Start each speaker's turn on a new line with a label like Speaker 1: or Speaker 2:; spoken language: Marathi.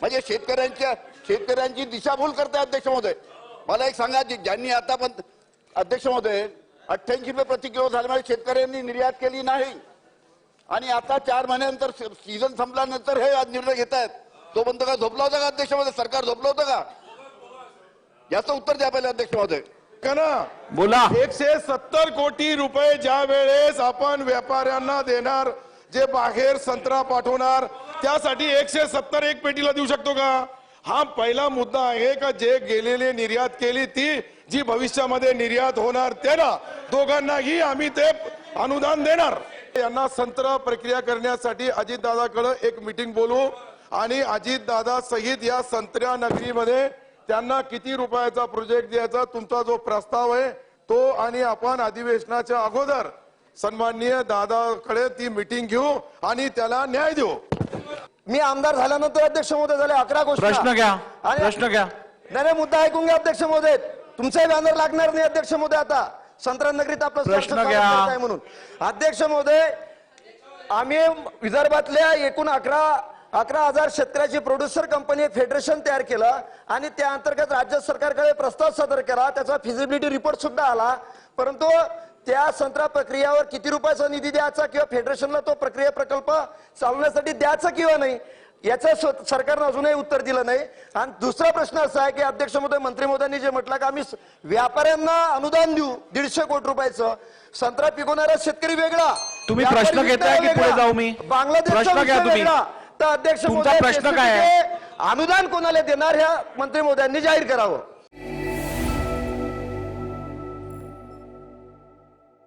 Speaker 1: म्हणजे शेतकऱ्यांच्या शेतकऱ्यांची दिशाभूल करते अध्यक्ष महोदय. मला एक सांगा ज्यांनी आता पण अध्यक्ष महोदय अठ्ठ्याऐंशी रुपये प्रति किलो झाल्यामुळे शेतकऱ्यांनी निर्यात केली नाही. आणि आता चार महिन्यानंतर सीझन संपल्यानंतर हे निर्णय घेत आहेत तो बंद का झोपला होता का अध्यक्ष महोदय? सरकार झोपलं होतं का? याचं उत्तर द्या पहिले अध्यक्ष महोदय.
Speaker 2: का ना
Speaker 3: बोला.
Speaker 2: एकशे सत्तर कोटी रुपये ज्या वेळेस आपण व्यापाऱ्यांना देणार जे बाहेर संत्रा पाठवणार त्यासाठी एकशे सत्तर एक पेटीला देऊ शकतो का? हा पहिला मुद्दा आहे का जे गेलेले निर्यात केली ती जी भविष्यामध्ये निर्यात होणार त्याला दोघांनाही आम्ही ते अनुदान देणार. यांना संत्रा प्रक्रिया करण्यासाठी अजितदादाकडे एक मिटिंग बोलू आणि अजितदादा सहित या संत्र्या नगरीमध्ये त्यांना किती रुपयाचा प्रोजेक्ट द्यायचा तुमचा जो प्रस्ताव आहे तो आणि आपण अधिवेशनाच्या अगोदर सन्माननीय दादाकडे ती मिटिंग घेऊ आणि त्याला न्याय देऊ.
Speaker 4: मी आमदार झाल्यानंतर अध्यक्ष महोदय झाले अकरा गोष्टी.
Speaker 3: प्रश्न घ्या प्रश्न घ्या.
Speaker 4: नाही नाही, मुद्दा ऐकून घ्या अध्यक्ष महोदय. तुमचाही बॅनर लागणार नाही अध्यक्ष महोदय आता. संत्रानगरीत आपलं
Speaker 3: प्रश्न घ्या.
Speaker 4: म्हणून. अध्यक्ष महोदय आम्ही विदर्भातल्या एकूण अकरा अकरा हजार शेतकऱ्याची प्रोड्युसर कंपनी फेडरेशन तयार केलं आणि त्या अंतर्गत राज्य सरकारकडे प्रस्ताव सादर केला. त्याचा फिजिबिलिटी रिपोर्ट सुद्धा आला. परंतु त्या संत्रा प्रक्रियावर किती रुपयाचा निधी द्यायचा किंवा फेडरेशनला तो प्रक्रिया प्रकल्प चालवण्यासाठी द्यायचा किंवा नाही याचं सरकारनं अजूनही उत्तर दिलं नाही आणि दुसरा प्रश्न असा आहे की अध्यक्ष महोदय मंत्री महोदयांनी जे म्हटलं की आम्ही व्यापाऱ्यांना अनुदान देऊ दीडशे कोटी रुपयाचं संत्रा पिकवणारा शेतकरी वेगळा
Speaker 3: तुम्ही प्रश्न घेताय
Speaker 4: विकणारा
Speaker 3: पुढे. जाऊ मी?
Speaker 4: बांगलादेशचा
Speaker 3: तुम्ही.
Speaker 4: वेगळा. तर अध्यक्ष महोदय ते अनुदान कोणाला देणार ह्या मंत्री महोदयांनी जाहीर करावं